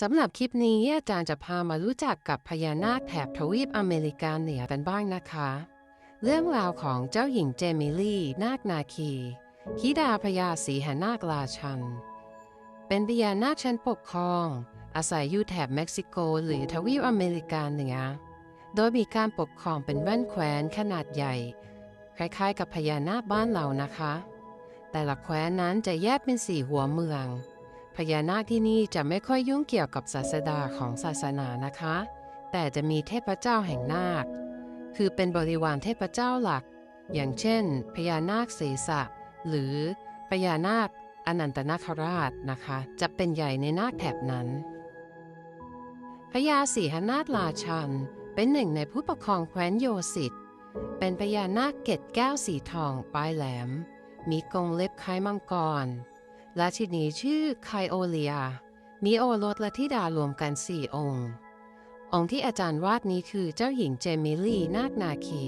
สำหรับคลิปนี้อาจารย์จะพามารู้จักกับพญานาคแถบทวีปอเมริกาเหนือกันบ้างนะคะ เรื่องราวของเจ้าหญิงเจมิลี่นาคนาคีธิดาพญาสีหนาคราชัน เป็นพญานาคชั้นปกครอง อาศัยอยู่แถบเม็กซิโกหรือทวีปอเมริกาเหนือโดยมีการปกครองเป็นแว่นแคว้นขนาดใหญ่ คล้ายๆ กับพญานาคบ้านเรานะคะ แต่ละแคว้นนั้นจะแยกเป็นสี่หัวเมือง พญานาคที่นี่จะไม่ค่อยยุ่งเกี่ยวกับศาสดาของศาสนานะคะ แต่จะมีเทพเจ้าแห่งนาค คือเป็นบริวารเทพเจ้าหลัก อย่างเช่น พญานาคเสสะ หรือพญานาคอนันตนาคราชนะคะ จะเป็นใหญ่ในนาคแถบนั้นพญาสีหนาถราชัน เป็นหนึ่งในผู้ปกครองแคว้นโยสิตเป็นพญานาคเกตแก้วสีทองปลายแหลม มีกรงเล็บคล้ายมังกร ราชินีชื่อไคโอเลีย มีโอรสและธิดารวมกันสี่องค์ องค์ที่อาจารย์วาดนี้คือเจ้าหญิงเจมิลี่นาคนาคี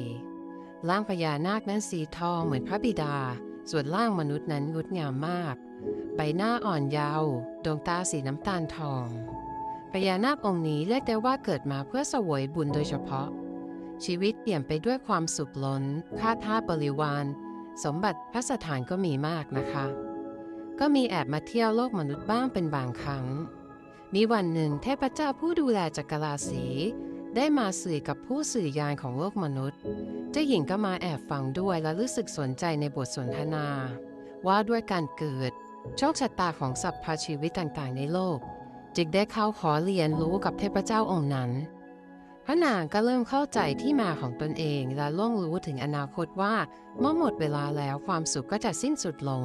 ร่างพญานาคนั้นสีทองเหมือนพระบิดา ส่วนร่างมนุษย์นั้นงดงามมาก ใบหน้าอ่อนยาว ดวงตาสีน้ำตาลทอง พญานาคองค์นี้เรียกได้ว่าเกิดมาเพื่อเสวยบุญโดยเฉพาะ ชีวิตเปลี่ยนไปด้วยความสุขล้น ค่าท่าบริวาร สมบัติพระสถานก็มีมากนะคะ ก็มีแอบมาเที่ยวโลกมนุษย์บ้างเป็นบางครั้ง มีวันหนึ่งเทพเจ้าผู้ดูแลจักรราศีได้มาสื่อกับผู้สื่อยานของโลกมนุษย์ เจ้าหญิงก็มาแอบฟังด้วยและรู้สึกสนใจในบทสนทนา ว่าด้วยการเกิด โชคชะตาของสัตว์พชีวิตต่างๆ ในโลก จึงได้เข้าขอเรียนรู้กับเทพเจ้าองค์นั้น พระนางก็เริ่มเข้าใจที่มาของตนเองและล่วงรู้ถึงอนาคตว่าเมื่อหมดเวลาแล้วความสุขก็จะสิ้นสุดลง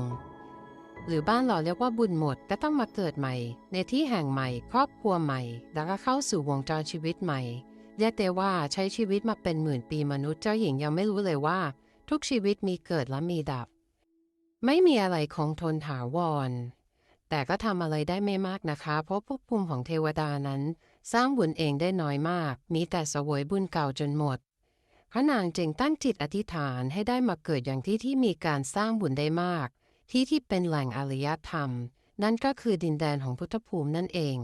หรือบ้านเราเรียกว่าบุญหมดก็ต้องมาเกิดใหม่ ในที่แห่งใหม่ ครอบครัวใหม่ แล้วก็เข้าสู่วงจรชีวิตใหม่เรียกได้ว่าใช้ชีวิตมาเป็นหมื่นปีมนุษย์เจ้าหญิงยังไม่รู้เลยว่า ทุกชีวิตมีเกิดและมีดับ ไม่มีอะไรคงทนถาวร แต่ก็ทำอะไรได้ไม่มากนะคะ เพราะภพภูมิของเทวดานั้น สร้างบุญเองได้น้อยมาก มีแต่สวยบุญเก่าจนหมดพระนางจึงตั้งจิตอธิษฐานให้ได้มาเกิดอย่างที่ที่มีการสร้างบุญได้มาก ที่ที่เป็นแหล่งอารยธรรม นั่นก็คือดินแดนของพุทธภูมินั่นเอง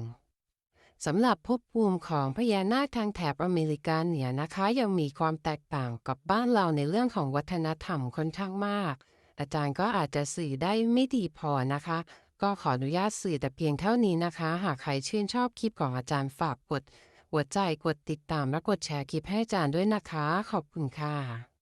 สำหรับภพภูมิของพญานาคทางแถบอเมริกาเหนือนะคะ ยังมีความแตกต่างกับบ้านเราในเรื่องของวัฒนธรรมค่อนข้างมาก อาจารย์ก็อาจจะสื่อได้ไม่ดีพอนะคะ ก็ขออนุญาตสื่อแต่เพียงเท่านี้นะคะ หากใครชื่นชอบคลิปของอาจารย์ฝากกดหัวใจกดติดตามและกดแชร์คลิปให้อาจารย์ด้วยนะคะ ขอบคุณค่ะ